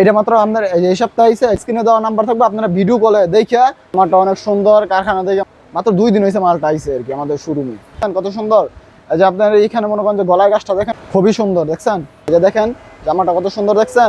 এটা মাত্র আপনার এই সপ্তাহে এসে স্ক্রিনে দেওয়া নাম্বার থাকবে, আপনারা ভিডিও কলে দেখে মালটা অনেক সুন্দর কারখানা দেখে মাত্র দুই দিন হয়েছে মালটা আইসে আর কি, আমাদের শোরুমে কত সুন্দর। যে আপনার এইখানে মনে করেন যে গলায় গাছটা দেখেন, খুবই সুন্দর, দেখছেন? যে দেখেন, জামাটা কত সুন্দর, দেখছেন?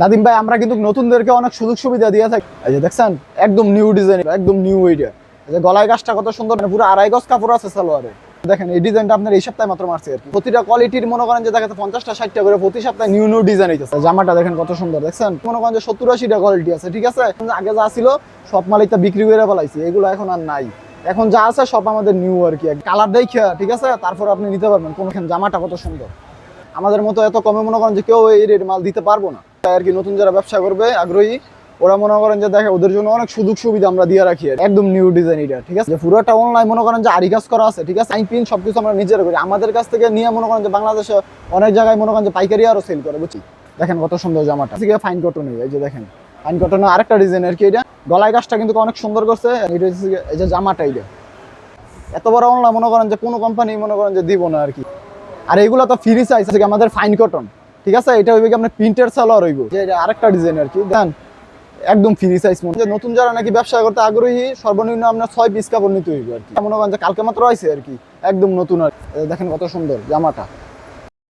নাদিম ভাই, আমরা কিন্তু নতুনদেরকে অনেক সুযোগ সুবিধা দিয়ে থাকি। এই যে দেখছেন, একদম নিউ ডিজাইন একদম নিউ এইটা এই যে গলায় গাছটা কত সুন্দর মানে পুরো আড়াই গজ কাপড় আছে সালোয়ারে। দেখেন, এই ডিজাইনটা আপনার এই সপ্তাহে মাত্র মারছে আর কি। প্রতিটা কোয়ালিটির মনে করেন যে দেখাতে পঞ্চাশটা, ষাটটা করে প্রতি সপ্তাহে নিউ নিউ ডিজাইন হইতেছে। জামাটা দেখেন কত সুন্দর, দেখছেন? মনে করেন যে সত্তর আশিটা কোয়ালিটি আছে, ঠিক আছে? আগে যা ছিল, সব মালিকটা বিক্রি করে ফেলাইছি। এগুলো এখন আর নাই। এখন যা আছে সব আমাদের নিউ আর কি। কালার দেখে ঠিক আছে? তারপর আপনি নিতে পারবেন। কোনখান জামাটা কত সুন্দর। আমাদের মতো এত কমে মনে করেন যে কেউ এই রেট মাল দিতে পারব না। তাই আর কি নতুন যারা ব্যবসা করবে, আগ্রহী ওরা মনে করেন যে দেখে ওদের জন্য অনেক সুযোগ সুবিধা আমরা দিয়ে রাখি একদম নিউ ডিজাইন এটা, ঠিক আছে? পুরোটা অনলাইন মনে করেন যে আরি কাজ করা আছে, ঠিক আছে? আই পিন সবকিছু আমরা নিজেরা করি। আমাদের কাছ থেকে নিয়ে মনে করেন যে বাংলাদেশে অনেক জায়গায় মনে করেন যে পাইকারি আরও সেল করে, বুঝছি? দেখেন কত সুন্দর জামাটা। ফাইন কটন এই যে দেখেন। ফাইন কটনের আরেকটা ডিজাইন আর কি এটা। গলায় গাছটা কিন্তু অনেক সুন্দর করছে। এটা এই যে জামাটা এটা। এত বড় অনলাইন মনে করেন যে কোনো কোম্পানি মনে করেন যে দিব না আর কি। আর এগুলো তো ফ্রি সাইজ আছে আমাদের ফাইন কটন ঠিক আছে? এটা হইবে কি আপনার প্রিন্টের সালোয়ার হইব। যে আরেকটা ডিজাইন আর কি। দেন একদম ফ্রি সাইজ মনে যে নতুন যারা নাকি ব্যবসা করতে আগ্রহী, সর্বনিম্ন আপনার ছয় পিস কাপড় নিতে হইবে আর কি। মনে করেন যে কালকে মাত্র আছে আর কি, একদম নতুন আর দেখেন কত সুন্দর জামাটা।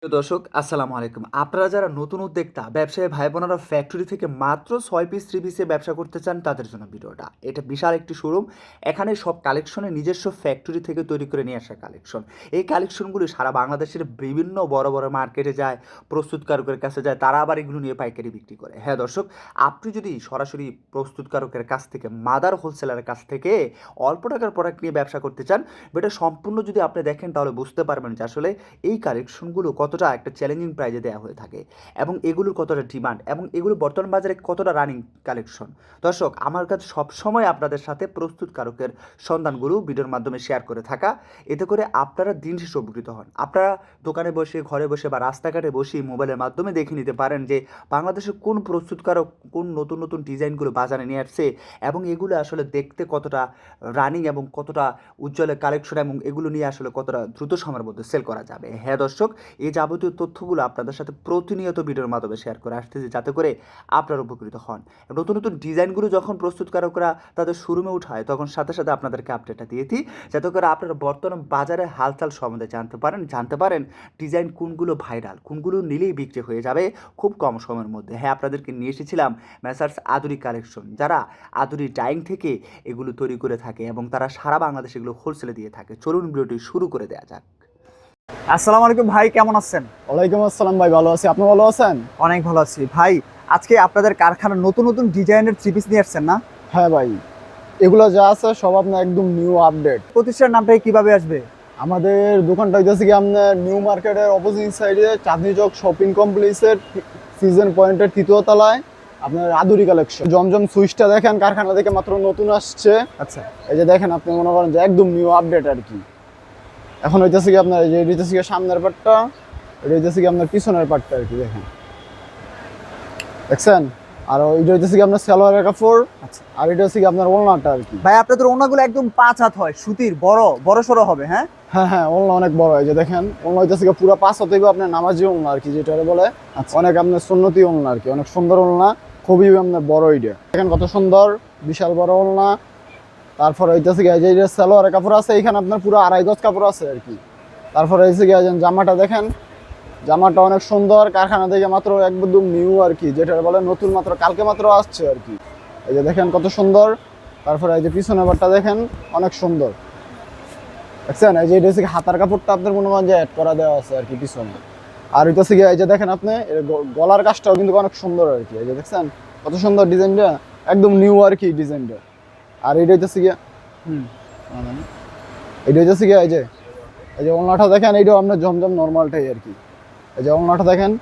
দর্শক, আসসালামু আলাইকুম। আপনারা যারা নতুন উদ্যোক্তা, ব্যবসায়ী ভাই বোনেরা ফ্যাক্টরি থেকে মাত্র ছয় পিস থ্রি পিসে ব্যবসা করতে চান তাদের জন্য ভিডিওটা। এটা বিশাল একটি শোরুম এখানে সব কালেকশনে নিজস্ব ফ্যাক্টরি থেকে তৈরি করে নিয়ে আসা কালেকশন এই কালেকশনগুলি সারা বাংলাদেশের বিভিন্ন বড় বড় মার্কেটে যায় প্রস্তুতকারকের কাছে যায়, তারা আবার এগুলো নিয়ে পাইকারি বিক্রি করে। হ্যাঁ দর্শক, আপনি যদি সরাসরি প্রস্তুতকারকের কাছ থেকে মাদার হোলসেলারের কাছ থেকে অল্প টাকার প্রোডাক্ট নিয়ে ব্যবসা করতে চান, এটা সম্পূর্ণ যদি আপনি দেখেন তাহলে বুঝতে পারবেন যে আসলে এই কালেকশনগুলো কতটা একটা চ্যালেঞ্জিং প্রাইজে দেওয়া হয়ে থাকে এবং এগুলোর কতটা ডিমান্ড এবং এগুলো বর্তমান বাজারে কতটা রানিং কালেকশন দর্শক, আমার কাছে সবসময় আপনাদের সাথে প্রস্তুতকারকের সন্ধানগুলো ভিডিওর মাধ্যমে শেয়ার করে থাকা। এতে করে আপনারা দিন শেষে উপকৃত হন। আপনারা দোকানে বসে, ঘরে বসে বা রাস্তাঘাটে বসে মোবাইলের মাধ্যমে দেখে নিতে পারেন যে বাংলাদেশে কোন প্রস্তুতকারক, কোন নতুন নতুন ডিজাইনগুলো বাজারে নিয়ে আসছে এবং এগুলো আসলে দেখতে কতটা রানিং এবং কতটা উজ্জ্বলের কালেকশন এবং এগুলো নিয়ে আসলে কতটা দ্রুত সময়ের মধ্যে সেল করা যাবে। হ্যাঁ দর্শক, এই যাবতীয় তথ্যগুলো আপনাদের সাথে প্রতিনিয়ত ভিডিওর মাধ্যমে শেয়ার করে আসতেছি, যাতে করে আপনারা উপকৃত হন। নতুন নতুন ডিজাইনগুলো যখন প্রস্তুতকারকরা তাদের শোরুমে উঠায়, তখন সাথে সাথে আপনাদেরকে আপডেটটা দিয়ে দিই, যাতে করে আপনারা বর্তমান বাজারে হালচাল সম্বন্ধে জানতে পারেন জানতে পারেন ডিজাইন কোনগুলো ভাইরাল কোনগুলো নিলেই বিক্রি হয়ে যাবে খুব কম সময়ের মধ্যে। হ্যাঁ আপনাদেরকে নিয়ে এসেছিলাম ম্যাসার্স আদুরি কালেকশন যারা আদুরি ডাইং থেকে এগুলো তৈরি করে থাকে এবং তারা সারা বাংলাদেশে এগুলো হোলসেলে দিয়ে থাকে। চলুন ভিডিওটি শুরু করে দেওয়া যাক। আসসালামু আলাইকুম ভাই কেমন আছেন? ওয়ালাইকুম আসসালাম ভাই ভালো আছি। আপনি ভালো আছেন? অনেক ভালো আছি। ভাই আজকে আপনাদের কারখানার নতুন নতুন ডিজাইনের থ্রি পিস নিয়ে আসছেন না? হ্যাঁ ভাই এগুলো যা আছে সব আপনার একদম নিউ আপডেট প্রতিষ্ঠানের নামটা কীভাবে আসবে? আমাদের দোকানটা হইতেছে কি আপনার নিউ মার্কেটের অপোজিট সাইডে চাঁদনি চক শপিং কমপ্লেক্সের সিজন পয়েন্টের তৃতীয় তলায় আপনার আদুরি কালেকশন জমজম সুইচটা দেখেন কারখানা থেকে মাত্র নতুন আসছে। আচ্ছা। এই যে দেখেন আপনি মনে করেন যে একদম নিউ আপডেট আর কি। এখন হইতেছে কি আপনার এই যে হইতেছে কি সামনের পাটটা এটা হইতেছে কি আপনার পিছনের পাটটা আর কি দেখেন। দেখছেন? আর এটা হইতেছে কি আপনার সালোয়ারের কাপড় আচ্ছা। আর এটা হচ্ছে কি আপনার ওলনাটা আর কি। ভাই আপনাদের ওনাগুলো একদম পাঁচ হাত হয় সুতির বড় বড় সড়ো হবে হ্যাঁ? হ্যাঁ হ্যাঁ ওলনা অনেক বড় হয় যে দেখেন ওলনা হইতেছে কি পুরো পাঁচ হাত হতে আপনার নামাজি ওলনা আর কি যেটা বলে আচ্ছা। অনেক আপনার সুন্নতি ওলনা আর কি অনেক সুন্দর ওলনা খুবই আপনার বড় এটা দেখেন কত সুন্দর বিশাল বড় ওলনা তারপরে হইতেছে এই যে এটা সালোয়ারের কাপড় আছে এখানে আপনার পুরো আড়াই গজ কাপড় আছে আর কি। তারপরে হইছে কি এই যে জামাটা দেখেন, জামাটা অনেক সুন্দর, কারখানা থেকে মাত্র একদম নিউ আর কি যেটা বলে নতুন মাত্র, কালকে মাত্র আসছে আর কি। এই যে দেখেন কত সুন্দর, তারপরে এই যে পিছনে বারটা দেখেন, অনেক সুন্দর। দেখছেন? এই যে এটা হচ্ছে হাতার কাপড়টা আপনার মনে করেন যে অ্যাড করা দেওয়া আছে আর কি পিছনে। আর এটা হচ্ছে এই যে দেখেন আপনি গলার কাজটাও কিন্তু অনেক সুন্দর আর কি। এই যে দেখছেন? কত সুন্দর ডিজাইনটা, একদম নিউ আর কি ডিজাইনটা। আর এটা হইতেছে কি হুম এটা হইতেছে কি এই যে এই যে ওলনাটা দেখেন এইটাও আপনার জমজম নর্মালটাই আর কি। এই যে ওলনাটা দেখেন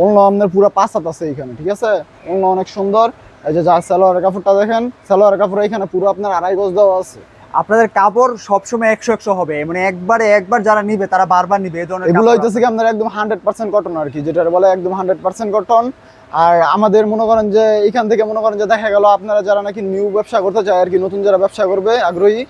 ওলনা আপনার পুরো পাঁচ হাত আছে এইখানে ঠিক আছে? ওলনা অনেক সুন্দর। এই যে যা সালোয়ার কাপড়টা দেখেন সালোয়ার কাপড় এখানে পুরো আপনার আড়াই গজ দেওয়া আছে। আপনাদের কাপড় সবসময় একশো একশো হবে। মানে একবারে একবার যারা নিবে তারা বারবার নিবে। এই ধরনের এগুলো হইতেছে কি আপনার একদম হান্ড্রেড পার্সেন্ট কটন আর কি যেটা বলে একদম হান্ড্রেড পার্সেন্ট কটন আর আমাদের মনে করেন যে এখান থেকে মনে করেন যে দেখা গেল আপনারা যারা নাকি নিউ ব্যবসা করতে চায় আর কি নতুন যারা ব্যবসা করবে আগ্রহী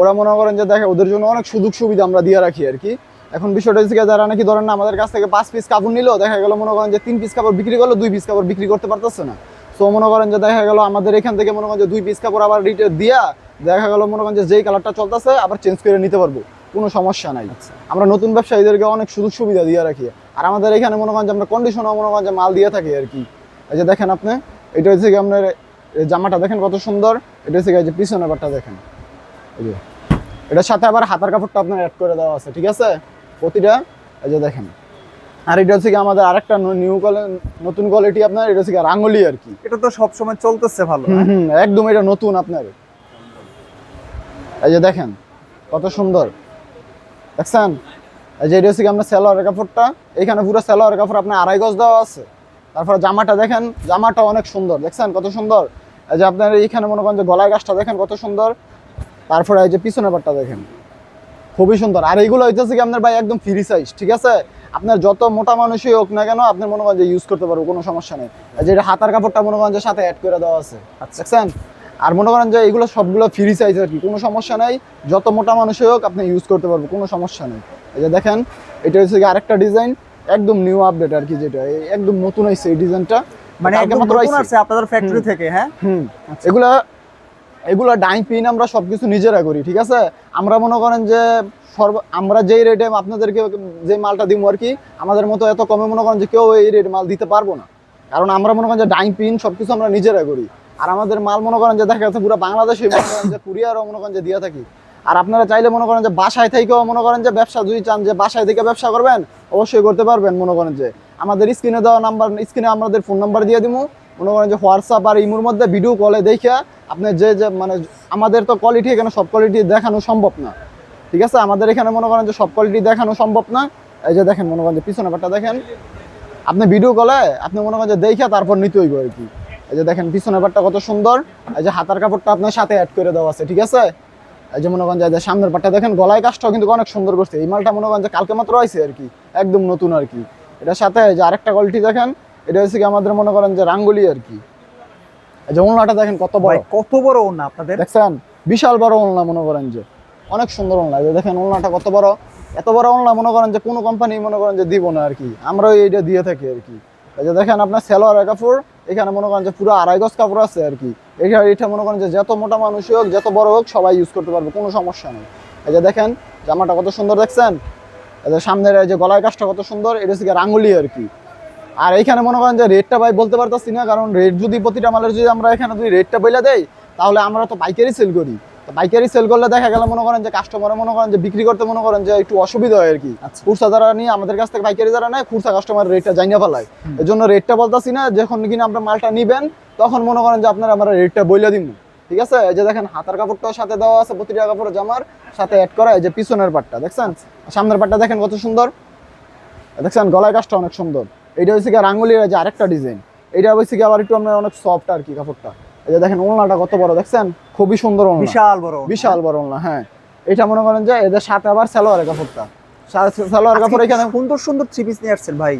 ওরা মনে করেন যে দেখে ওদের জন্য অনেক সুযোগ সুবিধা আমরা দিয়ে রাখি আর কি। এখন বিষয়টা হচ্ছে যারা নাকি ধরেন না আমাদের কাছ থেকে পাঁচ পিস কাপড় নিলো দেখা গেল মনে করেন যে তিন পিস কাপড় বিক্রি করল দুই পিস কাপড় বিক্রি করতে পারতেছে না। সো মনে করেন যে দেখা গেল আমাদের এখান থেকে মনে করেন যে দুই পিস কাপড় আবার রিটেল দিয়া দেখা গেল মনে করেন যে যেই কালারটা চলতেছে আবার চেঞ্জ করে নিতে পারব। কোনো সমস্যা নাই। আমরা নতুন ব্যবসায়ীদেরকে অনেক সুযোগ সুবিধা দিয়ে রাখি। আর আমাদের এখানে মনে করেন যে আমরা কন্ডিশনও মনে করেন যে মাল দিয়ে থাকি আর কি। এই যে দেখেন আপনি এটা হচ্ছে কি আপনার জামাটা দেখেন কত সুন্দর এটা হচ্ছে যে পিছনের পাটটা দেখেন। এই যে এটার সাথে আবার হাতার কাপড়টা আপনার অ্যাড করে দেওয়া আছে ঠিক আছে? প্রতিটা এই যে দেখেন। আর এটা হচ্ছে কি আমাদের আরেকটা নিউ নতুন কোয়ালিটি আপনার এটা হচ্ছে কি রাঙ্গলি আর কি। এটা তো সবসময় চলতেছে ভালো হুম, একদম এটা নতুন আপনার। এই যে দেখেন, কত সুন্দর। দেখছেন? এই যে এটা হচ্ছে আপনার সেলোয়ারের কাপড়টা। এখানে পুরো সেলোয়ারের কাপড় আপনার আড়াই গজ দেওয়া আছে। তারপরে জামাটা দেখেন, জামাটা অনেক সুন্দর। দেখছেন কত সুন্দর? এই যে আপনার এইখানে মনে করেন যে গলায় গাছটা দেখেন কত সুন্দর। তারপরে এই যে পিছনের পাটটা দেখেন, খুবই সুন্দর। আর এইগুলো হইতেছে কি আপনার ভাই একদম ফ্রি সাইজ ঠিক আছে? আপনার যত মোটা মানুষই হোক না কেন আপনি মনে করেন যে ইউজ করতে পারব, কোনো সমস্যা নেই। এই যে এটা হাতার কাপড়টা মনে করেন যে সাথে অ্যাড করে দেওয়া আছে। দেখছেন? আর মনে করেন যে এগুলো সবগুলো ফ্রি সাইজ আর কি। কোনো সমস্যা নাই। যত মোটা মানুষই হোক আপনি ইউজ করতে পারব কোনো সমস্যা নেই। এই যে দেখেন এটা হচ্ছে আরেকটা ডিজাইন একদম নিউ আপডেট আর কি যেটা। একদম নতুন হয়েছে এই ডিজাইনটা মানে একদম নতুন আইছে। আসছে আপনাদের ফ্যাক্টরি থেকে হ্যাঁ? হুম। এগুলা এগুলা ডাইং পিন আমরা সবকিছু নিজেরা করি ঠিক আছে? আমরা মনে করেন যে সর্ব আমরা যেই রেটে আপনাদেরকে যে মালটা দিব আর কি আমাদের মতো এত কমে মনে করেন যে কেউ এই রেট মাল দিতে পারব না। কারণ আমরা মনে করেন যে ডাইং পিন সবকিছু আমরা নিজেরা করি। আর আমাদের মাল মনে করেন যে দেখা যাচ্ছে পুরো বাংলাদেশে মনে করেন যে কুরিয়ারও মনে করেন যে দিয়ে থাকি আর আপনারা চাইলে মনে করেন যে বাসায় থেকেও মনে করেন যে ব্যবসা যদি চান যে বাসায় থেকে ব্যবসা করবেন অবশ্যই করতে পারবেন মনে করেন যে আমাদের স্ক্রিনে দেওয়া নাম্বার স্ক্রিনে আমাদের ফোন নাম্বার দিয়ে দিব মনে করেন যে হোয়াটসঅ্যাপ আর ইমোর মধ্যে ভিডিও কলে দেখে আপনি যে যে মানে আমাদের তো কোয়ালিটি এখানে সব কোয়ালিটি দেখানো সম্ভব না ঠিক আছে আমাদের এখানে মনে করেন যে সব কোয়ালিটি দেখানো সম্ভব না এই যে দেখেন মনে করেন যে পিছনে পাটটা দেখেন আপনি ভিডিও কলে আপনি মনে করেন যে দেখে তারপর নিতে হইব আর কি এই যে দেখেন পিছনে পাটটা কত সুন্দর। এই যে হাতার কাপড়টা আপনার সাথে অ্যাড করে দেওয়া আছে ঠিক আছে? এই যে মনে করেন যে সামনের পাটটা দেখেন গলায় কাজটাও কিন্তু অনেক সুন্দর করছে। এই মালটা মনে করেন যে কালকে মাত্র আইছে আর কি একদম নতুন আর কি। এটার সাথে যে আরেকটা কোয়ালিটি দেখেন এটা হচ্ছে কি আমাদের মনে করেন যে রাঙ্গুলি আর কি। এই যে ওলনাটা দেখেন কত বড়। কত বড় ওনা আপনাদের? দেখছেন? বিশাল বড় ওলনা মনে করেন যে অনেক সুন্দর ওলনা। এই যে দেখেন ওলনাটা কত বড়। এত বড় ওলনা মনে করেন যে কোনো কোম্পানি মনে করেন যে দিব না আর কি। আমরাও এইটা দিয়ে থাকি আর কি। এই যে দেখেন আপনার সেলোয়ার কাপড় এখানে মনে করেন যে পুরো আড়াই গজ কাপড় আছে আর কি। এটা এটা মনে করেন যে যত মোটা মানুষ হোক, যত বড় হোক, সবাই ইউজ করতে পারবে, কোনো সমস্যা নেই। এই যে দেখেন, জামাটা কত সুন্দর দেখছেন? এই সামনের এই যে গলার কাজটা কত সুন্দর, এটা হচ্ছে রাঙ্গুলি আর কি। আর এইখানে মনে করেন যে রেটটা ভাই বলতে পারতাছি না, কারণ রেট যদি প্রতিটা মালের যদি আমরা এখানে যদি রেটটা বলে দেই, তাহলে আমরা তো পাইকারি সেল করি। তো পাইকারি সেল করলে দেখা গেল মনে করেন যে কাস্টমার মনে করেন যে বিক্রি করতে মনে করেন যে একটু অসুবিধা হয় আর কি। আচ্ছা। খুরসা যারা নিয়ে আমাদের কাছ থেকে পাইকারি যারা নেয় খুরসা কাস্টমার রেটটা জানিয়ে ফেলায়। এই জন্য রেটটা বলতাছি না যখন কিনা আপনার মালটা নিবেন তখন মনে করেন যে আপনারা আমরা রেটটা বইলে দিব ঠিক আছে? এই যে দেখেন হাতার কাপড়টাও সাথে দেওয়া আছে প্রতিটা কাপড় জামার সাথে অ্যাড করা এই যে পিছনের পাটটা দেখছেন? সামনের পাটটা দেখেন কত সুন্দর। দেখছেন? গলার কাজটা অনেক সুন্দর। এটা হচ্ছে কি রাঙ্গুলির যে আরেকটা ডিজাইন এটা হচ্ছে কি আবার একটু আপনার অনেক সফট আর কি কাপড়টা। এই যে দেখেন ওলনাটা কত বড় দেখছেন? খুবই সুন্দর ওলনা। বিশাল বড় বিশাল বড় ওলনা হ্যাঁ। এটা মনে করেন যে এদের সাথে আবার সালোয়ারের কাপড়টা। সালোয়ার কাপড় এখানে সুন্দর সুন্দর থ্রি পিস নিয়ে আসছেন ভাই।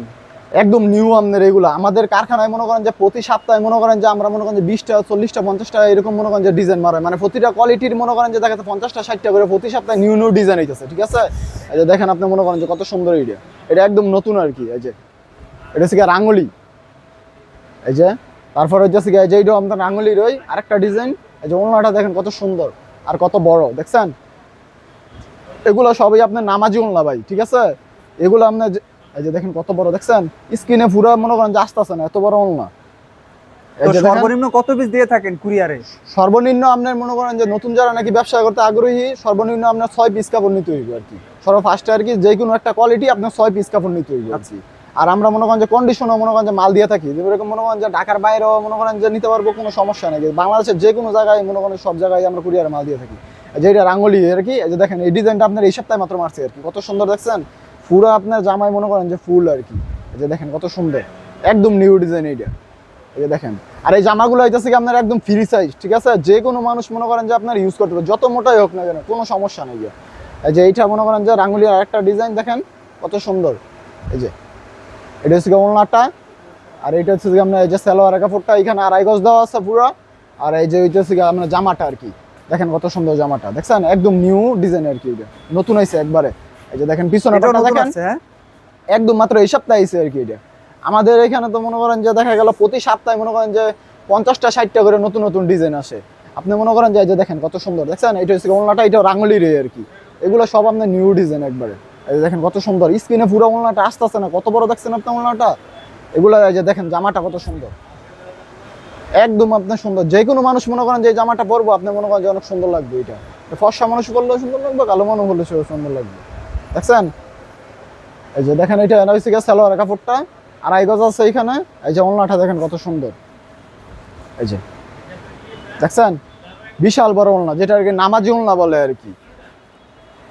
একদম নিউ আমাদের এগুলো। আমাদের কারখানায় মনে করেন যে প্রতি সপ্তাহে মনে করেন যে আমরা মনে করেন যে বিশটা চল্লিশটা পঞ্চাশটা এরকম মনে করেন যে ডিজাইন মারে। মানে প্রতিটা কোয়ালিটির মনে করেন যে দেখা যাচ্ছে পঞ্চাশটা ষাটটা করে প্রতি সপ্তাহে নিউ নিউ ডিজাইন হইতেছে ঠিক আছে? এই যে দেখেন আপনি মনে করেন যে কত সুন্দর এটা এটা একদম নতুন আর কি এই যে। এটা হচ্ছে রাঙ্গুলি। এই যে তারপর হচ্ছে গিয়ে যে এইটা আমাদের রাঙ্গুলির ওই আরেকটা ডিজাইন এই যে ওনাটা দেখেন কত সুন্দর আর কত বড় দেখছেন? এগুলো সবই আপনার নামাজি ওনলা ভাই ঠিক আছে? এগুলো আপনার এই যে দেখেন কত বড় দেখছেন? স্ক্রিনে পুরো মনে করেন যে আসতেছে না এত বড় ওনলা সর্বনিম্ন কত পিস দিয়ে থাকেন কুরিয়ারে? সর্বনিম্ন আপনার মনে করেন যে নতুন যারা নাকি ব্যবসা করতে আগ্রহী সর্বনিম্ন আপনার ছয় পিস কাপড় নিতে হইবে আর কি। সর্ব ফার্স্টে আর কি যে কোনো একটা কোয়ালিটি আপনার ছয় পিস কাপড় নিতে হইবে আর কি। আর আমরা মনে করেন যে কন্ডিশনও মনে করেন যে মাল দিয়ে থাকি। যেরকম মনে করেন যে ঢাকার বাইরেও মনে করেন যে নিতে পারব কোনো সমস্যা নেই। বাংলাদেশের যে কোনো জায়গায় মনে করেন সব জায়গায় আমরা কুরিয়ার মাল দিয়ে থাকি। যেটা রাঙ্গলি আর কি? যে দেখেন, এই ডিজাইনটা আপনার এই সপ্তাহে মাত্র মারছে আর কি। কত সুন্দর দেখছেন? পুরো আপনার জামাই মনে করেন যে ফুল আর কি। যে দেখেন, কত সুন্দর। একদম নিউ ডিজাইন এইটা। এই যে দেখেন। আর এই জামাগুলো হইতেছে কি আপনার একদম ফ্রি সাইজ ঠিক আছে? যে কোনো মানুষ মনে করেন যে আপনার ইউজ করতে পারে। যত মোটাই হোক না কেন, কোনো সমস্যা নেই যে এইটা মনে করেন যে রাঙ্গুলির আরেকটা ডিজাইন দেখেন, কত সুন্দর। এই যে এটা হচ্ছে ওলনাটা আর এটা হচ্ছে আপনার এই যে সালোয়ার কাপড়টা এখানে আড়াই গজ দেওয়া আছে পুরো। আর এই যে ওইটা হচ্ছে আপনার জামাটা আর কি। দেখেন কত সুন্দর জামাটা দেখছেন? একদম নিউ ডিজাইন আর কি এটা। নতুন হয়েছে একবারে। এই যে দেখেন পিছনে দেখেন। হ্যাঁ? একদম মাত্র এই সপ্তাহে আইছে আর কি এটা। আমাদের এখানে তো মনে করেন যে দেখা গেল প্রতি সপ্তাহে মনে করেন যে পঞ্চাশটা ষাটটা করে নতুন নতুন ডিজাইন আসে। আপনি মনে করেন যে এই যে দেখেন কত সুন্দর দেখছেন? এটা হচ্ছে ওলনাটা এটা রাঙ্গুলির আর কি। এগুলো সব আপনার নিউ ডিজাইন একবারে। দেখেন কত সুন্দর, স্ক্রিনে পুরো ওলনাটা আসতেছে না, কত বড় দেখছেন আপনি ওলনাটা? এগুলো এই যে দেখেন, জামাটা কত সুন্দর। একদম আপনার সুন্দর, যে কোনো মানুষ মনে করেন যে জামাটা পরবো, আপনি মনে করেন যে অনেক সুন্দর লাগবে এটা। ফর্সা মানুষ করলেও সুন্দর লাগবে, কালো মানুষ হলে সেও সুন্দর লাগবে। দেখছেন? এই যে দেখেন এটা এনা হচ্ছে সালোয়ার কাপড়টা, আড়াই গজ আছে এইখানে, এই যে ওলনাটা দেখেন কত সুন্দর। এই যে, দেখছেন? বিশাল বড় ওলনা, যেটা আর কি নামাজি ওলনা বলে আর কি।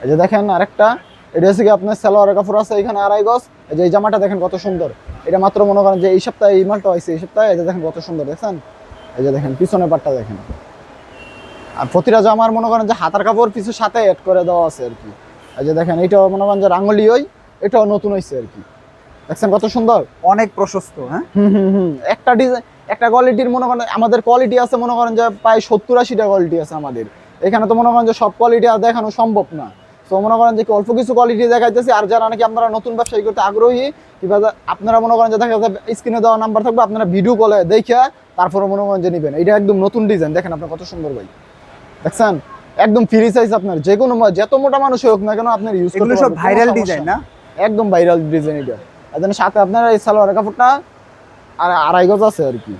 এই যে দেখেন আরেকটা এটা হচ্ছে কি আপনার সালোয়ার কাপড় আছে এখানে আড়াই গজ। এই যে এই জামাটা দেখেন কত সুন্দর। এটা মাত্র মনে করেন যে এই সপ্তাহে এই মালটা হয়েছে এই সপ্তাহে এই যে দেখেন কত সুন্দর দেখছেন? এই যে দেখেন পিছনের পাটটা দেখেন। আর প্রতিটা জামার মনে করেন যে হাতার কাপড় পিছু সাথে অ্যাড করে দেওয়া আছে আর কি। এই যে দেখেন এটাও মনে করেন যে রাঙ্গলি ওই এটাও নতুন হয়েছে আর কি। দেখছেন কত সুন্দর? অনেক প্রশস্ত হ্যাঁ? হুম হুম হুম। একটা ডিজাইন একটা কোয়ালিটির মনে করেন আমাদের কোয়ালিটি আছে মনে করেন যে প্রায় সত্তর আশিটা কোয়ালিটি আছে আমাদের। এখানে তো মনে করেন যে সব কোয়ালিটি আর দেখানো সম্ভব না। তো মনে করেন যে অল্প কিছু কোয়ালিটি দেখাইতেছি আর যারা নাকি আপনারা নতুন ব্যবসায়ী করতে আগ্রহী কিংবা আপনারা মনে করেন যে দেখা যাচ্ছে স্ক্রিনে দেওয়া নাম্বার থাকবে আপনারা ভিডিও কলে দেখে তারপরে মনে করেন যে নেবেন। এটা একদম নতুন ডিজাইন দেখেন আপনার কত সুন্দর ভাই। দেখছেন? একদম ফ্রি সাইজ আপনার। যে কোনো যত মোটা মানুষ হোক না কেন আপনার ইউজ এগুলো সব ভাইরাল ডিজাইন না? একদম ভাইরাল ডিজাইন এটা। যেন সাথে আপনার এই সালোয়ার কাপড়টা আর আড়াই গজ আছে আর কি।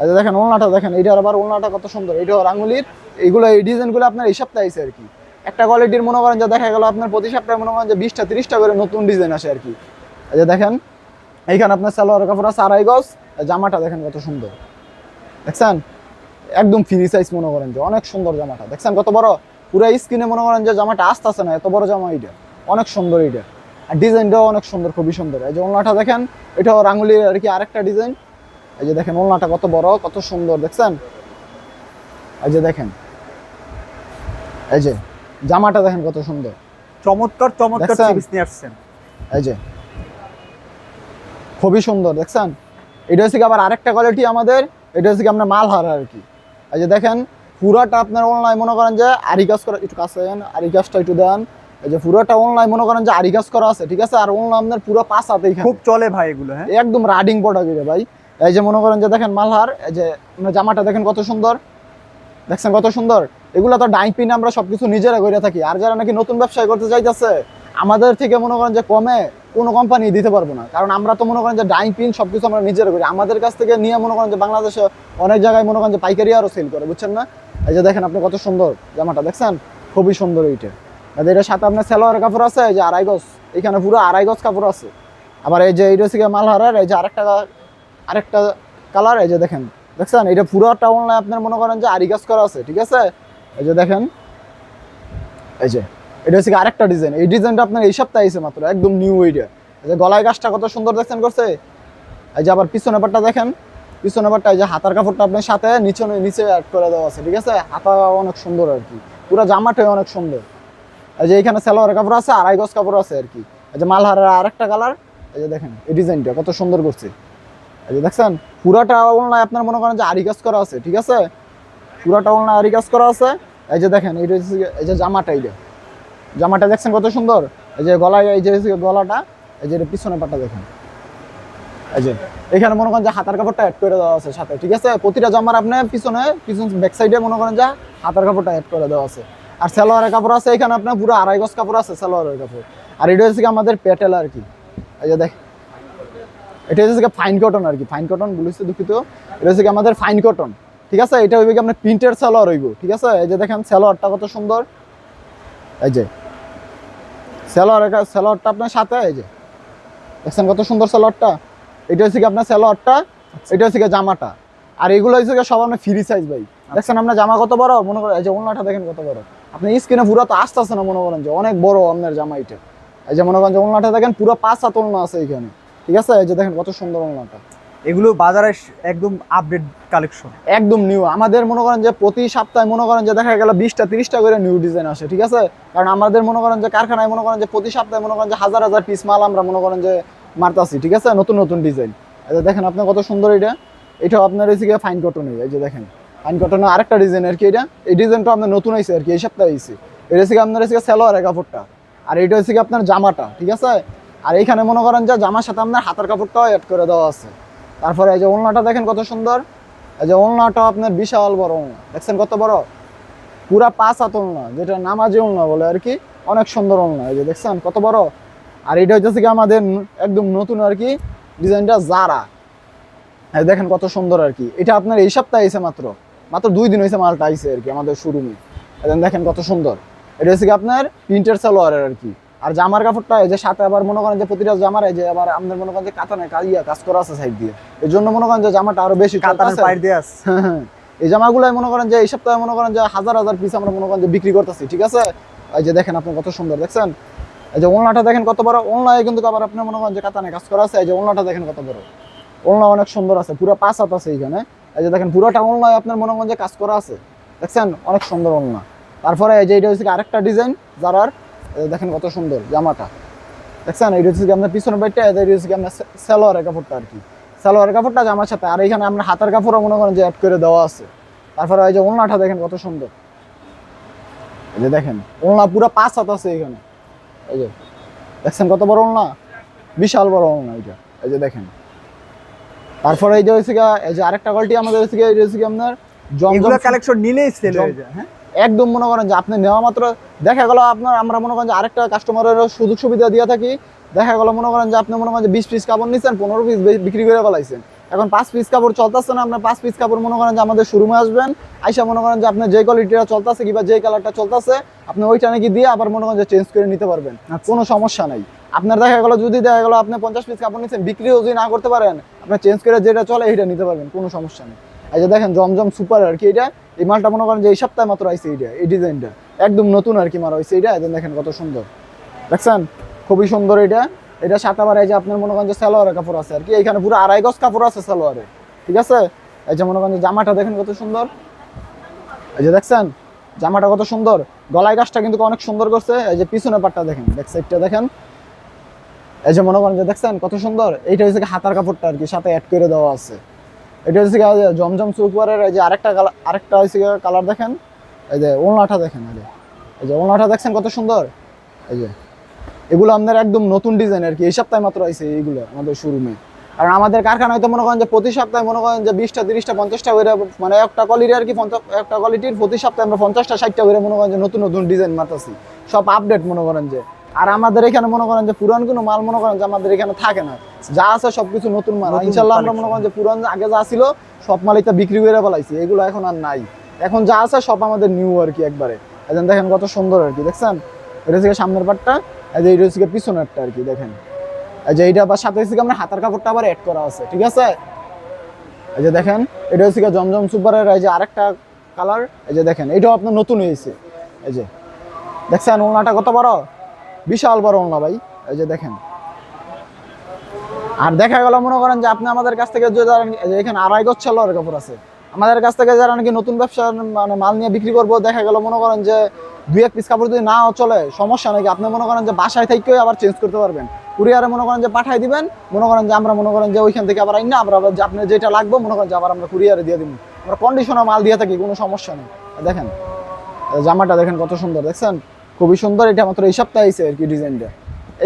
এই দেখেন ওলনাটা দেখেন এইটার আবার ওলনাটা কত সুন্দর। এইটাও রাঙ্গুলির এইগুলো এই ডিজাইনগুলো আপনার এই সপ্তাহে আইছে আর কি। একটা কোয়ালিটির মনে করেন যে দেখা গেল আপনার প্রতি সপ্তাহে মনে করেন যে বিশটা, তিরিশটা করে নতুন ডিজাইন আসে আর কি। যে দেখেন, এইখানে আপনার সালোয়ার কাপড় আছে আড়াই গজ জামাটা দেখেন কত সুন্দর। দেখছেন? একদম ফ্রি সাইজ মনে করেন যে, অনেক সুন্দর জামাটা। দেখছেন কত বড়? পুরো স্কিনে মনে করেন যে জামাটা আসতেছে না, এত বড় জামা এইটা। অনেক সুন্দর এইটা। আর ডিজাইনটাও অনেক সুন্দর, খুবই সুন্দর। এই যে ওলনাটা দেখেন, এটাও রাঙ্গুলির আর কি আরেকটা ডিজাইন এই যে দেখেন, ওলনাটা কত বড়, কত সুন্দর। দেখছেন? এই যে দেখেন। এই যে জামাটা দেখেন কত সুন্দর। চমৎকার চমৎকার পিস নিয়ে আসছেন। এই যে। খুবই সুন্দর দেখছেন? এটা হচ্ছে কি আবার আরেকটা কোয়ালিটি আমাদের এটা হচ্ছে কি আপনার মালহার আর কি। এই যে দেখেন পুরাটা আপনার অনলাইন মনে করেন যে আরি কাজ করা একটু কাছে দেন আরি কাজটা একটু দেন। এই যে পুরোটা অনলাইন মনে করেন যে আরি কাজ করা আছে ঠিক আছে? আর অনলাইন আপনার পুরো পাঁচ হাতে খুব চলে ভাই এগুলো হ্যাঁ? একদম রাডিং প্রোডাক্ট ভাই। এই যে মনে করেন যে দেখেন মালহার এই যে আপনার জামাটা দেখেন কত সুন্দর। দেখছেন কত সুন্দর? এগুলো তো ডাইং পিন আমরা সবকিছু নিজেরা করে থাকি। আর যারা নাকি নতুন ব্যবসায় করতে চাইতেছে, আমাদের থেকে মনে করেন যে কমে কোনো কোম্পানি দিতে পারব না। কারণ আমরা তো মনে করেন যে ডাইং পিন সবকিছু আমরা নিজেরা করি। আমাদের কাছ থেকে নিয়ে মনে করেন যে বাংলাদেশে অনেক জায়গায় মনে করেন যে পাইকারি আরও সেল করে, বুঝছেন না? এই যে দেখেন আপনি কত সুন্দর জামাটা, দেখছেন? খুবই সুন্দর এইটা। আর এটার সাথে আপনার সালোয়ার কাপড় আছে, এই যে আড়াই গজ। এখানে পুরো আড়াই গজ কাপড় আছে। আবার এই যে হচ্ছে গিয়ে মালহারের, এই যে আরেকটা আরেকটা কালার এই যে দেখেন। দেখছেন? এটা পুরোটা অনলাইন আপনার মনে করেন যে আরি কাজ করা আছে, ঠিক আছে? এই যে দেখেন, এই যে, এটা হচ্ছে আরেকটা ডিজাইন এই ডিজাইনটা আপনার এই সপ্তাহে আইছে মাত্র, একদম নিউ এইটা এই যে গলায় গাছটা কত সুন্দর দেখছেন, করছে? এই যে আবার পিছনে পাটটা দেখেন পিছনে পাটটা, এই যে হাতার কাপড়টা আপনার সাথে নিচে নিচে অ্যাড করে দেওয়া আছে, ঠিক আছে? হাতা অনেক সুন্দর আর কি। পুরো জামাটাই অনেক সুন্দর। এই যে এখানে সালোয়ার কাপড় আছে, আড়াই গজ কাপড় আছে আর কি। এই যে মালহারের আরেকটা কালার এই যে দেখেন, এই ডিজাইনটা কত সুন্দর করছে। এই যে দেখছেন পুরাটা অনলাইন আপনার মনে করেন যে আরি কাজ করা আছে, ঠিক আছে? পুরাটা অনলাইন আরি কাজ করা আছে। এই যে দেখেন এইটা হচ্ছে এই যে জামাটা এইটা জামাটা দেখছেন কত সুন্দর? এই যে গলায়, এই যে গলাটা, এই যে পিছনে পাটা দেখেন। এই যে, এখানে মনে করেন যে হাতার কাপড়টা অ্যাড করে দেওয়া আছে সাথে, ঠিক আছে? প্রতিটা জামার আপনি পিছনে, পিছন ব্যাক সাইডে মনে করেন যে হাতার কাপড়টা অ্যাড করে দেওয়া আছে। আর সালোয়ারের কাপড় আছে, এখানে আপনার পুরো আড়াই গজ কাপড় আছে, সালোয়ারের কাপড়। আর এটা হচ্ছে আমাদের পেটেল আর কি। এই যে দেখ এটা হচ্ছে কি ফাইন কটন আর কি। ফাইন কটন বলেছে দুঃখিত। এটা হচ্ছে কি আমাদের ফাইন কটন ঠিক আছে? এটা হইবে কি আপনার প্রিন্টের সালোয়ার হইব। ঠিক আছে? এই যে দেখেন সালোয়ারটা কত সুন্দর। এই যে সালোয়ার সালোয়ারটা আপনার সাথে এই যে। দেখছেন কত সুন্দর সালোয়ারটা? এটা হচ্ছে কি আপনার সালোয়ারটা এটা হচ্ছে কি জামাটা। আর এগুলো হচ্ছে কি সব আপনার ফ্রি সাইজ ভাই। দেখছেন আপনার জামা কত বড়? মনে করেন এই যে ওনাটা দেখেন কত বড়। আপনি স্কিনে পুরো তো আসতে আসে না মনে করেন যে অনেক বড় আপনার জামা এটা। এই যে মনে করেন যে ওনাটা দেখেন পুরো পাঁচ হাত ওলনা আছে এখানে। ঠিক আছে? এই যে দেখেন কত সুন্দর ওলনাটা এগুলো বাজারে একদম আপডেট কালেকশন একদম নিউ আমাদের মনে করেন যে প্রতি সপ্তাহে মনে করেন যে দেখা গেল বিশটা তিরিশটা করে নিউ ডিজাইন আসে ঠিক আছে? কারণ আমাদের মনে করেন যে কারখানায় মনে করেন যে প্রতি সপ্তাহে মনে করেন যে হাজার হাজার পিস মাল আমরা মনে করেন যে মারতাছি ঠিক আছে? নতুন নতুন ডিজাইন এই যে দেখেন আপনার কত সুন্দর এটা। এটাও আপনার হচ্ছে গিয়ে ফাইন কটন এই যে দেখেন। ফাইন কটনের আরেকটা ডিজাইন আর কি এটা। এই ডিজাইনটা আপনার নতুন হয়েছে আর কি এই সপ্তাহে হয়েছে এটা হচ্ছে গিয়ে আপনার হচ্ছে স্যালোয়ারের কাপড়টা আর এটা হচ্ছে গিয়ে আপনার জামাটা ঠিক আছে? আর এইখানে মনে করেন যে জামার সাথে আপনার হাতের কাপড়টাও অ্যাড করে দেওয়া আছে। তারপরে এই যে ওলনাটা দেখেন কত সুন্দর। এই যে ওলনাটা আপনার বিশাল বড় ওলনা। দেখছেন কত বড়? পুরা পাঁচ হাত ওলনা, যেটা নামাজি ওলনা বলে আর কি। অনেক সুন্দর ওলনা এই যে, দেখছেন কত বড়? আর এটা হচ্ছে কি আমাদের একদম নতুন আর কি, ডিজাইনটা জারা। দেখেন কত সুন্দর আর কি। এটা আপনার এই সপ্তাহে এসে মাত্র। মাত্র দুই দিন হয়েছে মালটা আইসে আর কি আমাদের শোরুমে দেখেন কত সুন্দর। এটা হচ্ছে কি আপনার প্রিন্টার সালোয়ারের আর কি। আর জামার কাপড়টা এই যে সাথে আবার মনে করেন যে প্রতিটা জামার এই যে আবার আপনাদের মনে করেন যে কাতানে কালিয়া কাজ করা আছে সাইড দিয়ে। এই জন্য মনে করেন যে জামাটা আরও বেশি কাতানের চলতেছে। পাইর দিয়ে আছে। এই জামাগুলাই মনে করেন যে এই সপ্তাহে মনে করেন যে হাজার হাজার পিস আমরা মনে করেন যে বিক্রি করতেছি ঠিক আছে? এই যে দেখেন আপনি কত সুন্দর দেখছেন? এই যে ওলনাটা দেখেন কত বড় ওলনায় কিন্তু আবার আপনি মনে করেন যে কাতানে কাজ করা আছে এই যে ওলনাটা দেখেন কত বড়। ওলনা অনেক সুন্দর আছে পুরো পাঁচ হাত আছে এইখানে। এই যে দেখেন পুরোটা ওলনায় আপনার মনে করেন যে কাজ করা আছে দেখছেন? অনেক সুন্দর ওলনা। তারপরে এই যে এটা হচ্ছে আরেকটা ডিজাইন যারার দেখেন কত সুন্দর জামাটা। দেখছেন? এটা হচ্ছে কি আপনার পিছনের বাইটটা এটা হচ্ছে আপনার সালোয়ারের কাপড়টা আর কি। সালোয়ারের কাপড়টা জামার সাথে আর এখানে আপনার হাতের কাপড়ও মনে করেন যে অ্যাড করে দেওয়া আছে। তারপরে এই যে ওলনাটা দেখেন কত সুন্দর। এই যে দেখেন ওলনা পুরো পাঁচ হাত আছে এখানে। এই যে দেখছেন কত বড় ওলনা? বিশাল বড় ওলনা এটা। এই যে দেখেন। তারপরে এই যে গিয়া, এই যে আরেকটা কোয়ালিটি আমাদের কি আপনার জমজম কালেকশন নিলেই সেল হয়ে যায় হ্যাঁ? একদম মনে করেন যে আপনি নেওয়া মাত্র দেখা গেল আপনার আমরা মনে করেন যে আরেকটা কাস্টমারের সুযোগ সুবিধা দিয়ে থাকি। দেখা গেল মনে করেন যে আপনি মনে করেন যে বিশ পিস কাপড় নিচ্ছেন পনেরো পিস বিক্রি করে ফেলাইছেন। এখন পাঁচ পিস কাপড় চলতেছে না আপনার পাঁচ পিস কাপড় মনে করেন যে আমাদের শোরুমে আসবেন আইসা মনে করেন যে আপনার যে কোয়ালিটিটা চলতেছে কিংবা যে কালারটা চলতেছে আপনি ওইটা নাকি দিয়ে আবার মনে করেন যে চেঞ্জ করে নিতে পারবেন। কোনো সমস্যা নাই। আপনার দেখা গেল যদি দেখা গেল আপনি পঞ্চাশ পিস কাপড় নিচ্ছেন বিক্রিও যদি না করতে পারেন আপনি চেঞ্জ করে যেটা চলে এটা নিতে পারবেন কোনো সমস্যা নেই। এই যে দেখেন জমজম সুপার আর কি এটা, এই মালটা মনে করেন যে এই সপ্তাহে মাত্র আইছে এইটা, এই ডিজাইনটা। একদম নতুন আর কি মারা হয়েছে এটা এই দেখেন কত সুন্দর। দেখছেন? খুবই সুন্দর এটা। এটা সাথে আবার এই যে আপনার মনে করেন যে সালোয়ারের কাপড় আছে আর কি এখানে পুরো আড়াই গজ কাপড় আছে সালোয়ারে। ঠিক আছে? এই যে মনে করেন যে জামাটা দেখেন কত সুন্দর। এই যে দেখছেন? জামাটা কত সুন্দর। গলায় গাছটা কিন্তু অনেক সুন্দর করছে। এই যে পিছনের পাটটা দেখেন ব্যাক সাইডটা দেখেন। এই যে মনে করেন যে দেখছেন কত সুন্দর। এইটা হচ্ছে হাতার কাপড়টা আর কি, সাথে অ্যাড করে দেওয়া আছে। এটা হচ্ছে জমজম সুপারের এই যে আরেকটা কালার আরেকটা হচ্ছে কালার দেখেন। এই যে ওলনাটা দেখেন যে। এই যে ওলনাটা দেখছেন কত সুন্দর? এই যে। এগুলো আপনার একদম নতুন ডিজাইন আর কি। এই সপ্তাহে মাত্র আইছে এইগুলো আমাদের শোরুমে আর আমাদের কারখানায় তো মনে করেন যে প্রতি সপ্তাহে মনে করেন যে বিশটা, তিরিশটা, পঞ্চাশটা করে মানে একটা কোয়ালিটি আর কি পঞ্চাশ, একটা কোয়ালিটির প্রতি সপ্তাহে আমরা পঞ্চাশটা, ষাটটা করে মনে করেন যে নতুন নতুন ডিজাইন মারতেছি। সব আপডেট মনে করেন যে। আর আমাদের এখানে মনে করেন যে পুরান কোনো মাল মনে করেন যে আমাদের এখানে থাকে না। যা আছে সবকিছু নতুন মাল। ইনশাল্লাহ আমরা মনে করেন যে পুরান আগে যা ছিল সব মাল এটা বিক্রি করে ফেলাইছি। এগুলো এখন আর নাই। এখন যা আছে সব আমাদের নিউ আর কি একবারে। এখন দেখেন কত সুন্দর আর কি দেখছেন? এটা গিয়ে সামনের পাটটা এই যে এটা হচ্ছে পিছনেরটা আর কি দেখেন। এই যে এইটা আবার সাথে হচ্ছে গিয়ে আমরা হাতার কাপড়টা আবার অ্যাড করা আছে ঠিক আছে? এই যে দেখেন এটা হচ্ছে জমজম সুপারের এই যে আরেকটা কালার এই যে দেখেন এটাও আপনার নতুন হয়েছে। এই যে দেখছেন ওলনাটা কত বড়? বিশাল বড় ওলনা ভাই, এই যে দেখেন। আর দেখা গেল, মনে করেন যে আপনি আমাদের কাছ থেকে এখানে আড়াই গজ সালোয়ার কাপড় আছে। আমাদের কাছ থেকে যারা নাকি নতুন ব্যবসা মানে মাল নিয়ে বিক্রি করব, দেখা গেল, মনে করেন যে দুই, এক পিস কাপড় যদি নাও চলে, সমস্যা নাকি? আপনি মনে করেন যে বাসায় থেকেও আবার চেঞ্জ করতে পারবেন। কুরিয়ারে মনে করেন যে পাঠাই দিবেন, মনে করেন যে আমরা মনে করেন যে ওইখান থেকে আবার আইন না আমরা যে আপনার যেটা লাগবে, মনে করেন যে আবার আমরা কুরিয়ারে দিয়ে দিব। আমরা কন্ডিশনার মাল দিয়ে থাকি, কোনো সমস্যা নেই। দেখেন জামাটা দেখেন কত সুন্দর, দেখছেন? খুবই সুন্দর এটা মাত্র এই সপ্তাহে আইছে আর কি ডিজাইনটা।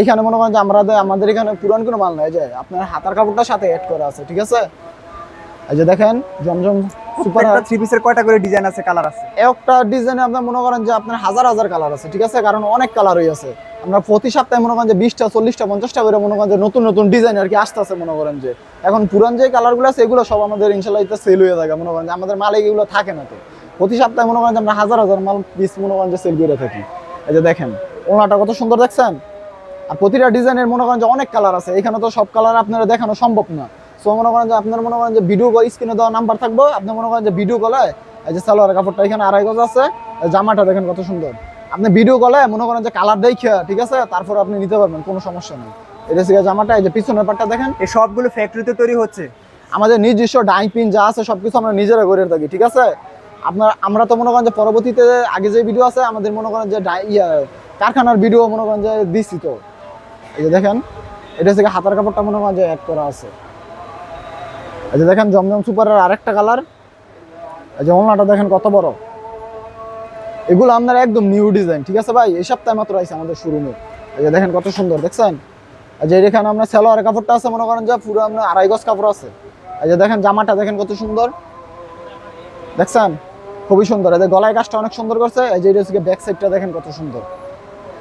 এইখানে মনে করেন যে আমরা আমাদের এখানে পুরান কোনো মাল নাই যে আপনার হাতার কাপড়টার সাথে অ্যাড করা আছে ঠিক আছে? এই যে দেখেন জমজম সুপার থ্রি পিসের কয়টা করে ডিজাইন আছে কালার আছে? একটা ডিজাইনে আপনার মনে করেন যে আপনার হাজার হাজার কালার আছে ঠিক আছে? কারণ অনেক কালার হয়ে আছে। আমরা প্রতি সপ্তাহে মনে করেন যে বিশটা চল্লিশটা পঞ্চাশটা করে মনে করেন যে নতুন নতুন ডিজাইন আর কি আসতে আছে মনে করেন যে। এখন পুরান যে কালারগুলো আছে এগুলো সব আমাদের ইনশাল্লাহ এটা সেল হয়ে থাকে মনে করেন যে আমাদের মালে এগুলো থাকে না তো। প্রতি সপ্তাহে মনে করেন যে আমরা হাজার হাজার মাল পিস মনে করেন যে সেল করে থাকি। এই যে দেখেন ওনাটা কত সুন্দর দেখছেন? আর প্রতিটা ডিজাইনের মনে করেন যে অনেক কালার আছে এখানে তো সব কালার আপনারা দেখানো সম্ভব না। সো মনে করেন যে আপনার মনে করেন যে ভিডিও কল স্ক্রিনে দেওয়া নাম্বার থাকব আপনি মনে করেন যে ভিডিও কলে এই যে সালোয়ার কাপড়টা এখানে আড়াই গজ আছে জামাটা দেখেন কত সুন্দর। আপনি ভিডিও কলে মনে করেন যে কালার দেখে ঠিক আছে তারপর আপনি নিতে পারবেন কোনো সমস্যা নেই। এটা গিয়ে জামাটা এই যে পিছনের পাটটা দেখেন। এই সবগুলো ফ্যাক্টরিতে তৈরি হচ্ছে। আমাদের নিজস্ব ডাইপিন যা আছে সবকিছু আমরা নিজেরা করে থাকি ঠিক আছে? আপনার আমরা তো মনে করেন যে পরবর্তীতে আগে যে ভিডিও আছে, আমাদের মনে করেন যে ইয়া, কারখানার ভিডিও মনে করেন যে দিচ্ছি তো। এই যে দেখেন, এটা হচ্ছে হাতার কাপড়টা মনে করেন যে অ্যাড করা আছে। এই যে দেখেন, জমজম সুপারের আরেকটা কালার এই যে ওলনাটা দেখেন কত বড়। এগুলো আপনার একদম নিউ ডিজাইন ঠিক আছে ভাই? এই সপ্তাহে মাত্র আছে আমাদের শোরুমে এই যে দেখেন কত সুন্দর, দেখছেন? এই যে এখানে আপনার সালোয়ারের কাপড়টা আছে, মনে করেন যে পুরো আপনার আড়াই গজ কাপড় আছে। এই যে দেখেন, জামাটা দেখেন কত সুন্দর। দেখছেন? খুবই সুন্দর। এই যে গলায় কাজটা অনেক সুন্দর করছে এই যে এটা হচ্ছে ব্যাক সাইডটা দেখেন কত সুন্দর।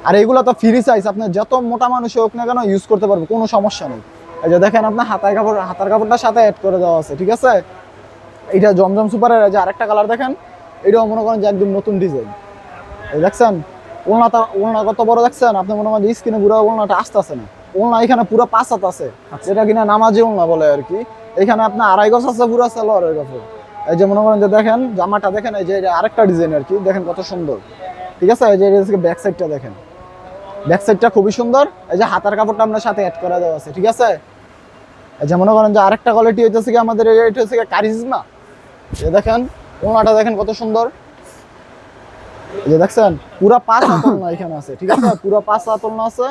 আর এগুলো তো ফ্রি সাইজ আপনি যত মোটা মানুষ হোক না কেন ইউজ করতে পারবে কোনো সমস্যা নেই। এই যে দেখেন আপনার হাতার কাপড় হাতার কাপড়টার সাথে অ্যাড করে দেওয়া আছে ঠিক আছে? এটা জমজম সুপারের যে আরেকটা কালার দেখেন এটাও মনে করেন যে একদম নতুন ডিজাইন এই দেখছেন? ওলনাটা ওলনা কত বড় দেখছেন? আপনি মনে করেন যে স্কিনে পুরো ওলনাটা আসতে আছে না। ওলনা এখানে পুরো পাঁচ হাত আছে। যেটা কিনা নামাজি ওলনা বলে আর কি। এখানে আপনার আড়াই গজ আছে পুরো সালোয়ারের কাপড়। এই যে মনে করেন যে দেখেন, জামাটা দেখেন, এই যে আরেকটা ডিজাইন আর কি, দেখেন কত সুন্দর। ঠিক আছে? এই যে ব্যাক সাইডটা দেখেন। ব্যাক সাইডটা খুবই সুন্দর। এই যে হাতার কাপড়টা আপনার সাথে অ্যাড করা দেওয়া আছে, ঠিক আছে? এই যে মনে করেন যে আরেকটা কোয়ালিটি হইতেছে কি আমাদের এটা হচ্ছে কারিজমা এই দেখেন, ওনাটা দেখেন কত সুন্দর। এই যে দেখছেন, পুরা পাঁচ আতল না এখানে আছে, ঠিক আছে? পুরো পাঁচ আতল না আছে।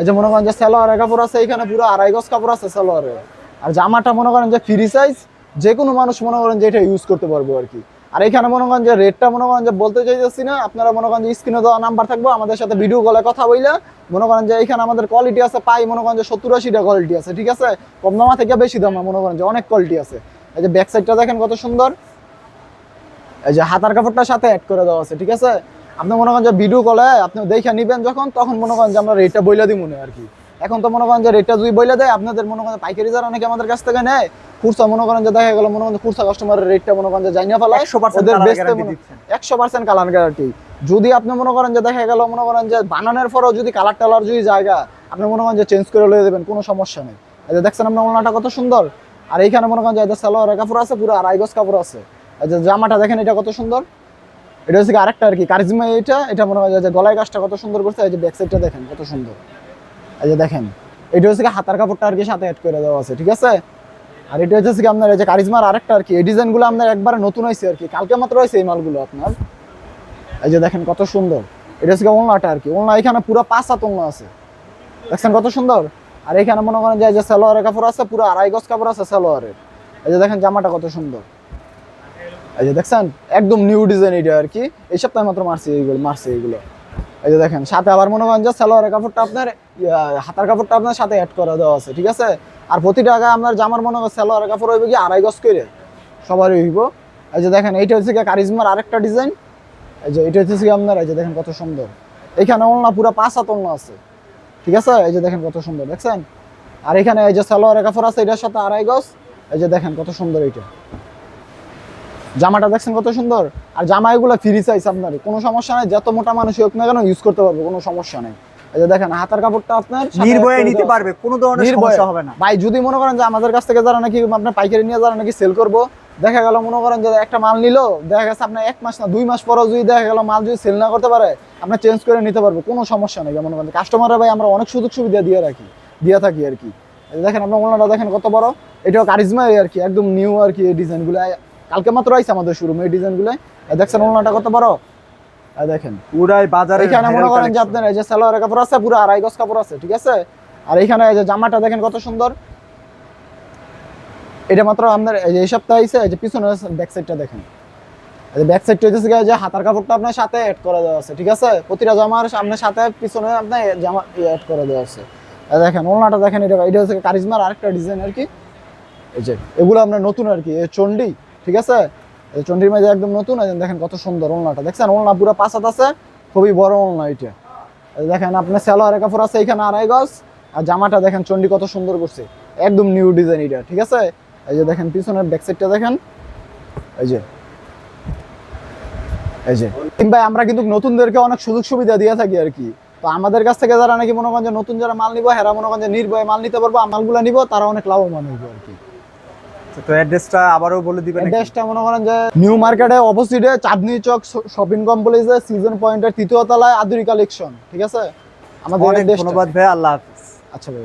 এই যে মনে করেন যে সালোয়ারের কাপড় আছে এখানে, পুরো আড়াই গজ কাপড় আছে সালোয়ারের। আর জামাটা মনে করেন যে ফ্রি সাইজ যে কোনো মানুষ মনে করেন যে এটা ইউজ করতে পারব আর কি। আর এখানে মনে করেন যে রেটটা মনে করেন যে বলতে চাইতেছি না, আপনারা মনে করেন যে স্ক্রিনে দেওয়া নাম্বার থাকব, আমাদের সাথে ভিডিও কলে কথা বললে মনে করেন যে এখানে আমাদের কোয়ালিটি আছে, পাই মনে করেন যে সত্তর আশিটা কোয়ালিটি আছে, ঠিক আছে? কম দামা থেকে বেশি দামা মনে করেন যে অনেক কোয়ালিটি আছে। এই যে ব্যাক সাইডটা দেখেন কত সুন্দর। এই যে হাতার কাপড়টার সাথে অ্যাড করে দেওয়া আছে, ঠিক আছে? আপনি মনে করেন যে ভিডিও কলে আপনি দেখে নিবেন যখন, তখন মনে করেন যে আমরা রেটটা বইলা দিব মনে আর কি। এখন তো মনে করেন যে রেটটা যদি বইলা দেয় আপনাদের মনে করেন পাইকারি যারা নাকি আমাদের কাছ থেকে নেয় খুরসা মনে করেন যে দেখা গেল মনে করেন খুরসা কাস্টমারের রেটটা মনে করেন যে জানিয়ে ফেলায় একশো পার্সেন্ট ওদের বেচতে একশো পার্সেন্ট কালার গ্যারান্টি যদি আপনি মনে করেন যে দেখা গেল মনে করেন যে বানানোর পরেও যদি কালার টালার যদি জায়গা আপনি মনে করেন যে চেঞ্জ করে লয়ে দেবেন কোনো সমস্যা নেই এই যে দেখছেন আপনার ওনাটা কত সুন্দর আর এইখানে মনে করেন যে এদের সালোয়ারের কাপড় আছে পুরো আড়াই গজ কাপড় আছে এই যে জামাটা দেখেন এটা কত সুন্দর এটা হচ্ছে আরেকটা আর কি কারিজমা এটা এটা মনে হয় যে গলায় গাছটা কত সুন্দর করছে এই যে ব্যাক সাইডটা দেখেন কত সুন্দর এই যে দেখেন, এটা হচ্ছে হাতার কাপড়টা আর কি সাথে অ্যাড করে দেওয়া আছে, ঠিক আছে? আর এটা হচ্ছে কি আপনার এই যে কারিজমার আরেকটা আর কি, এই ডিজাইনগুলো আপনার একবারে নতুন হয়েছে আর কি, কালকে মাত্র হয়েছে এই মালগুলো আপনার। এই যে দেখেন কত সুন্দর, এটা হচ্ছে ওলনাটা আর কি, ওলনা এখানে পুরো পাঁচ হাত ওলনা আছে। দেখছেন কত সুন্দর? আর এখানে মনে করেন যে সালোয়ারের কাপড় আছে, পুরো আড়াই গজ কাপড় আছে সালোয়ারের। এই যে দেখেন জামাটা কত সুন্দর। এই যে দেখছেন, একদম নিউ ডিজাইন এটা আর কি, এই সপ্তাহে মাত্র মারছে এইগুলো মারছে এইগুলো। এই যে দেখেন, সাথে আবার মনে করেন যে সালোয়ারের কাপড়টা আপনার হাতার কাপড়টা আপনার সাথে অ্যাড করে দেওয়া আছে, ঠিক আছে? আর প্রতি টাকা আপনার জামার মনে করেন সালোয়ারের কাপড় হইবে কি আড়াই গজ করে, সবারই হইব। এই যে দেখেন, এইটা হচ্ছে কি কারিজমার আরেকটা ডিজাইন এই যে এটা হচ্ছে কি আপনার, এই যে দেখেন কত সুন্দর। এখানে ওলনা পুরো পাঁচ হাত ওলনা আছে, ঠিক আছে? এই যে দেখেন কত সুন্দর, দেখছেন? আর এখানে এই যে সালোয়ারের কাপড় আছে, এটার সাথে আড়াই গজ। এই যে দেখেন কত সুন্দর এইটা। জামাটা দেখছেন কত সুন্দর? আর জামা এগুলো ফ্রি সাইজ আপনার। কোনো সমস্যা নেই যত মোটা মানুষ হোক না কেন ইউজ করতে পারবে কোনো সমস্যা নেই। এই যে দেখেন হাতার কাপড়টা আপনার নির্ভয়ে নিতে পারবে কোনো ধরনের সমস্যা হবে না। ভাই যদি মনে করেন যে আমাদের কাছ থেকে যারা নাকি আপনার পাইকারি নিয়ে যারা নাকি সেল করব দেখা গেল মনে করেন যে একটা মাল নিলো দেখা গেছে আপনার এক মাস না দুই মাস পরও যদি দেখা গেল মাল যদি সেল না করতে পারে আপনার চেঞ্জ করে নিতে পারব কোনো সমস্যা নেই। মনে করেন কাস্টমাররা ভাই আমরা অনেক সুযোগ সুবিধা দিয়ে রাখি দিয়ে থাকি আর কি। দেখেন আপনার ওনারা দেখেন কত বড় এটাও কারিজমাই আর কি একদম নিউ আর কি এই ডিজাইনগুলো কালকে মাত্র আইছে আমাদের শোরুমে এই ডিজাইনগুলো দেখছেন ওনাটা কত বড়? দেখেন। পুরাই বাজারে এখানে মনে করেন যে আপনার এই যে সালোয়ারের কাপড় আছে পুরো আড়াই গজ কাপড় আছে ঠিক আছে? আর এখানে এই যে জামাটা দেখেন কত সুন্দর। এটা মাত্র আপনার এই যে এই সপ্তাহে আইছে এই যে পিছনের ব্যাক সাইডটা দেখেন। এই যে ব্যাক সাইডটা হচ্ছে গিয়ে যে হাতার কাপড়টা আপনার সাথে অ্যাড করে দেওয়া আছে ঠিক আছে? প্রতিটা জামার আপনার সাথে পিছনে আপনার জামা অ্যাড করে দেওয়া আছে। দেখেন ওলনাটা দেখেন এটা এটা হচ্ছে কারিজমার আরেকটা ডিজাইন আর কি। এই যে এগুলো আপনার নতুন আর কি এই চন্ডি ঠিক আছে? এই চন্ডির মাঝে একদম নতুন দেখেন কত সুন্দর ওলনাটা। দেখছেন? ওলনা পুরো পাঁচাত আছে, খুবই বড় ওলনা এটা দেখেন আপনার সালোয়ারের কাপড় আছে এখানে আড়াই গজ, আর জামাটা দেখেন চন্ডি কত সুন্দর করছে। একদম নিউ ডিজাইন এটা, ঠিক আছে? এই যে দেখেন, পিছনের ব্যাক সাইডটা দেখেন। এই যে। এই যে। ভাই, আমরা কিন্তু নতুনদেরকে অনেক সুযোগ সুবিধা দিয়ে থাকি আর কি। তো আমাদের কাছ থেকে যারা নাকি মনে নতুন যারা মাল নিবো, হেরা মনে নির্ভয়ে মাল নিতে পারব মালগুলো নিবো, তারা অনেক লাভবান হইব আর কি। তো অ্যাড্রেসটা আবারও বলে দিবেন? অ্যাড্রেসটা মনে করেন যে নিউ মার্কেটে অপোজিটে চাঁদনি চক শপিং কমপ্লেক্সে সিজন পয়েন্টের তৃতীয় তলায় আদুরি কালেকশন ঠিক আছে আমাদের ধন্যবাদ ভাই আল্লাহ হাফিজ আচ্ছা ভাই.